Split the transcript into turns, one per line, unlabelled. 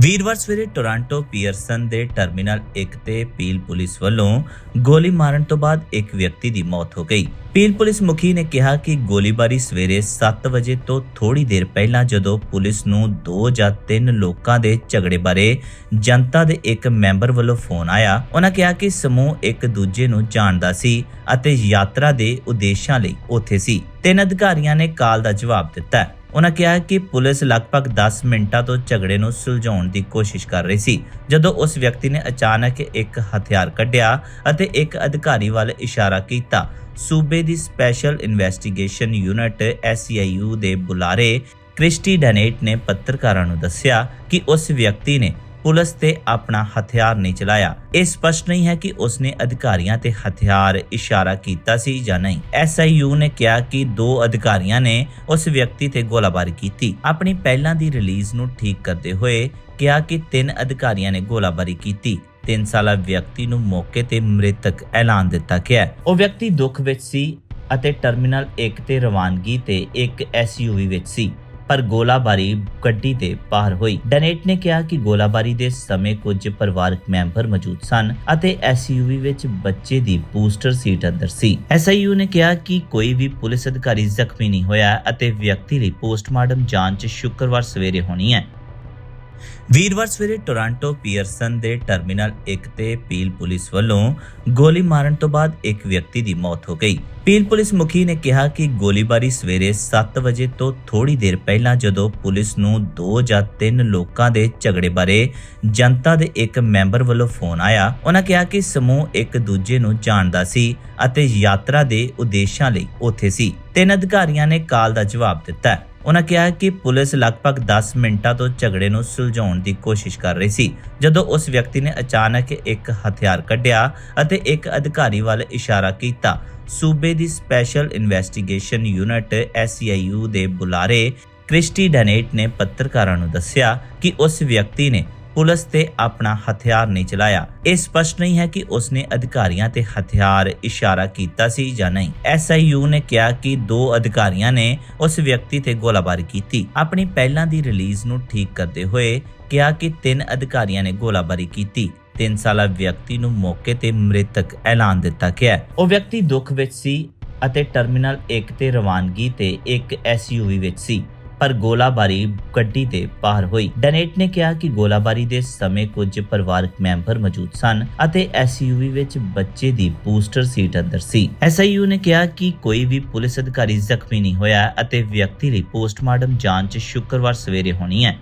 ਵੀਰਵਾਰ ਸਵੇਰੇ Toronto Pearson ਦੇ ਟਰਮੀਨਲ 1 ਤੇ ਪੀਲ ਪੁਲਿਸ ਵੱਲੋਂ ਗੋਲੀ ਮਾਰਨ ਤੋਂ ਬਾਅਦ ਇੱਕ ਵਿਅਕਤੀ ਦੀ ਮੌਤ ਹੋ ਗਈ। ਪੀਲ ਪੁਲਿਸ ਮੁਖੀ ਨੇ ਕਿਹਾ ਕਿ ਗੋਲੀਬਾਰੀ ਸਵੇਰੇ 7 ਵਜੇ ਤੋਂ ਥੋੜੀ ਦੇਰ ਪਹਿਲਾਂ ਜਦੋਂ ਪੁਲਿਸ ਨੂੰ ਦੋ ਜਾਂ ਤਿੰਨ ਲੋਕਾਂ ਦੇ ਝਗੜੇ ਬਾਰੇ ਜਨਤਾ ਦੇ ਇੱਕ ਮੈਂਬਰ ਵੱਲੋਂ ਫੋਨ ਆਇਆ, ਉਹਨਾਂ ਕਿਹਾ ਕਿ ਸਮੂਹ ਇੱਕ ਦੂਜੇ ਨੂੰ ਜਾਣਦਾ ਸੀ ਅਤੇ ਯਾਤਰਾ ਦੇ ਉਦੇਸ਼ਾਂ ਲਈ ਉੱਥੇ ਸੀ। ਤਿੰਨ ਅਧਿਕਾਰੀਆਂ ਨੇ ਕਾਲ ਦਾ ਜਵਾਬ ਦਿੱਤਾ। ਉਹਨਾਂ ਕਿਹਾ ਕਿ ਪੁਲਿਸ ਲਗਭਗ 10 ਮਿੰਟਾਂ ਤੋਂ ਝਗੜੇ ਨੂੰ ਸੁਲਝਾਉਣ ਦੀ ਕੋਸ਼ਿਸ਼ ਕਰ ਰਹੀ ਸੀ, ਜਦੋਂ ਉਸ ਵਿਅਕਤੀ ਨੇ ਅਚਾਨਕ ਇੱਕ ਹਥਿਆਰ ਕੱਢਿਆ ਅਤੇ ਇੱਕ ਅਧਿਕਾਰੀ ਵੱਲ ਇਸ਼ਾਰਾ ਕੀਤਾ। ਸੂਬੇ ਦੀ ਸਪੈਸ਼ਲ ਇਨਵੈਸਟੀਗੇਸ਼ਨ ਯੂਨਿਟ SCIU ਦੇ ਬੁਲਾਰੇ ਕ੍ਰਿਸਟੀ ਡੈਨੇਟ ਨੇ ਪੱਤਰਕਾਰਾਂ ਨੂੰ ਦੱਸਿਆ ਕਿ ਉਸ ਵਿਅਕਤੀ ਨੇ ਪੁਲਿਸ ਤੇ ਆਪਣਾ ਹਥਿਆਰ ਨਹੀਂ ਚਲਾਇਆ। ਇਹ ਸਪਸ਼ਟ ਨਹੀਂ ਹੈ ਕਿ ਉਸਨੇ ਅਧਿਕਾਰੀਆਂ ਤੇ ਹਥਿਆਰ ਇਸ਼ਾਰਾ ਕੀਤਾ ਸੀ ਜਾਂ ਨਹੀਂ। ਐਸਆਈਯੂ ਨੇ ਕਿਹਾ ਕਿ ਦੋ ਅਧਿਕਾਰੀਆਂ ਨੇ ਉਸ ਵਿਅਕਤੀ ਤੇ ਗੋਲਾਬਾਰੀ ਕੀਤੀ। ਆਪਣੀ ਪਹਿਲਾਂ ਦੀ ਰਿਲੀਜ਼ ਨੂੰ ਠੀਕ ਕਰਦੇ ਹੋਏ ਕਿਹਾ ਕਿ ਤਿੰਨ ਅਧਿਕਾਰੀਆਂ ਨੇ ਗੋਲਾਬਾਰੀ ਕੀਤੀ। ਤਿੰਨ ਸਾਲਾ ਵਿਅਕਤੀ ਨੂੰ ਮੌਕੇ ਤੇ ਮ੍ਰਿਤਕ ਐਲਾਨ ਦਿੱਤਾ ਗਿਆ। ਉਹ ਵਿਅਕਤੀ ਦੁੱਖ ਵਿੱਚ ਸੀ ਅਤੇ ਟਰਮੀਨਲ 1 ਤੇ ਰਵਾਨਗੀ ਤੇ ਇੱਕ ਐਸਯੂਵੀ ਵਿੱਚ ਸੀ। ਪਰ ਗੋਲਾਬਾਰੀ ਗੱਡੀ ਦੇ ਬਾਹਰ ਹੋਈ। ਡੈਨੇਟ ਨੇ ਕਿਹਾ ਕਿ ਗੋਲਾਬਾਰੀ ਦੇ ਸਮੇਂ ਕੁਝ ਪਰਿਵਾਰਕ ਮੈਂਬਰ ਮੌਜੂਦ ਸਨ ਅਤੇ ਐਸਯੂਵੀ ਵਿੱਚ ਬੱਚੇ ਦੀ ਬੂਸਟਰ ਸੀਟ ਅੰਦਰ ਸੀ। ਐਸਆਈਯੂ ਨੇ ਕਿਹਾ ਕਿ ਕੋਈ ਵੀ ਪੁਲਿਸ ਅਧਿਕਾਰੀ ਜ਼ਖਮੀ ਨਹੀਂ ਹੋਇਆ ਅਤੇ ਵਿਅਕਤੀ ਲਈ ਪੋਸਟਮਾਰਟਮ ਜਾਂਚ ਸ਼ੁੱਕਰਵਾਰ ਸਵੇਰੇ ਹੋਣੀ ਹੈ। ਵੀਰਵਾਰ ਸਵੇਰੇ ਟੋਰਾਂਟੋ ਪੀਅਰਸਨ ਦੇ ਟਰਮੀਨਲ 1 ਤੇ ਪੀਲ ਪੁਲਿਸ ਵੱਲੋਂ ਗੋਲੀ ਮਾਰਨ ਤੋਂ ਬਾਅਦ ਇੱਕ ਵਿਅਕਤੀ ਦੀ ਮੌਤ ਹੋ ਗਈ। ਪੀਲ ਪੁਲਿਸ ਮੁਖੀ ਨੇ ਕਿਹਾ ਕਿ ਗੋਲੀਬਾਰੀ ਸਵੇਰੇ 7 ਵਜੇ ਤੋਂ ਥੋੜੀ ਦੇਰ ਪਹਿਲਾਂ ਜਦੋਂ ਪੁਲਿਸ ਨੂੰ ਦੋ ਜਾਂ ਤਿੰਨ ਲੋਕਾਂ ਦੇ ਝਗੜੇ ਬਾਰੇ ਜਨਤਾ ਦੇ ਇੱਕ ਮੈਂਬਰ ਵੱਲੋਂ ਫੋਨ ਆਇਆ, ਉਹਨਾਂ ਕਿਹਾ ਕਿ ਸਮੂਹ ਇੱਕ ਦੂਜੇ ਨੂੰ ਜਾਣਦਾ ਸੀ ਅਤੇ ਯਾਤਰਾ ਦੇ ਉਦੇਸ਼ਾਂ ਲਈ ਉੱਥੇ ਸੀ। ਤਿੰਨ ਅਧਿਕਾਰੀਆਂ ਨੇ ਕਾਲ ਦਾ ਜਵਾਬ ਦਿੱਤਾ। ਉਹਨਾਂ ਕਿਹਾ ਕਿ ਪੁਲਿਸ ਲਗਭਗ 10 ਮਿੰਟਾਂ ਤੋਂ ਝਗੜੇ ਨੂੰ ਸੁਲਝਾਉਣ ਦੀ ਕੋਸ਼ਿਸ਼ ਕਰ ਰਹੀ ਸੀ, ਜਦੋਂ ਉਸ ਵਿਅਕਤੀ ਨੇ ਅਚਾਨਕ ਇੱਕ ਹਥਿਆਰ ਕੱਢਿਆ ਅਤੇ ਇੱਕ ਅਧਿਕਾਰੀ ਵੱਲ ਇਸ਼ਾਰਾ ਕੀਤਾ। ਸੂਬੇ ਦੀ ਸਪੈਸ਼ਲ ਇਨਵੈਸਟੀਗੇਸ਼ਨ ਯੂਨਿਟ SCIU ਦੇ ਬੁਲਾਰੇ ਕ੍ਰਿਸਟੀ ਡੈਨੇਟ ਨੇ ਪੱਤਰਕਾਰਾਂ ਨੂੰ ਦੱਸਿਆ ਕਿ ਉਸ ਵਿਅਕਤੀ ਨੇ ਪੁਲਿਸ ਤੇ ਆਪਣਾ ਹਥਿਆਰ ਨਹੀਂ ਚਲਾਇਆ। ਇਹ ਸਪਸ਼ਟ ਨਹੀਂ ਹੈ ਕਿ ਉਸਨੇ ਅਧਿਕਾਰੀਆਂ ਤੇ ਹਥਿਆਰ ਇਸ਼ਾਰਾ ਕੀਤਾ ਸੀ ਜਾਂ ਨਹੀਂ। ਐਸਆਈਯੂ ਨੇ ਕਿਹਾ ਕਿ ਦੋ ਅਧਿਕਾਰੀਆਂ ਨੇ ਉਸ ਵਿਅਕਤੀ ਤੇ ਗੋਲਾਬਾਰੀ ਕੀਤੀ। ਆਪਣੀ ਪਹਿਲਾਂ ਦੀ ਰਿਲੀਜ਼ ਨੂੰ ਠੀਕ ਕਰਦੇ ਹੋਏ ਕਿਹਾ ਕਿ ਤਿੰਨ ਅਧਿਕਾਰੀਆਂ ਨੇ ਗੋਲਾਬਾਰੀ ਕੀਤੀ। ਤਿੰਨ ਸਾਲਾ ਵਿਅਕਤੀ ਨੂੰ ਮੌਕੇ ਤੇ ਮ੍ਰਿਤਕ ਐਲਾਨ ਦਿੱਤਾ ਗਿਆ ਉਹ ਵਿਅਕਤੀ ਦੁੱਖ ਵਿੱਚ ਸੀ ਅਤੇ ਟਰਮੀਨਲ 1 ਤੇ ਰਵਾਨਗੀ ਤੇ ਇੱਕ ਐਸਯੂਵੀ ਵਿੱਚ ਸੀ। ਪਰ ਗੋਲਾਬਾਰੀ ਗੱਡੀ ਦੇ ਬਾਹਰ ਹੋਈ। ਡੈਨੇਟ ਨੇ ਕਿਹਾ ਕਿ ਗੋਲਾਬਾਰੀ ਦੇ ਸਮੇਂ ਕੁਝ ਪਰਿਵਾਰਕ ਮੈਂਬਰ ਮੌਜੂਦ ਸਨ ਅਤੇ ਐਸਯੂਵੀ ਵਿੱਚ ਬੱਚੇ ਦੀ ਬੂਸਟਰ ਸੀਟ ਅੰਦਰ ਸੀ। ਐਸਆਈਯੂ ਨੇ ਕਿਹਾ ਕਿ ਕੋਈ ਵੀ ਪੁਲਿਸ ਅਧਿਕਾਰੀ ਜ਼ਖਮੀ ਨਹੀਂ ਹੋਇਆ ਅਤੇ ਵਿਅਕਤੀ ਲਈ ਪੋਸਟਮਾਰਟਮ ਜਾਂਚ ਸ਼ੁੱਕਰਵਾਰ ਸਵੇਰੇ ਹੋਣੀ ਹੈ।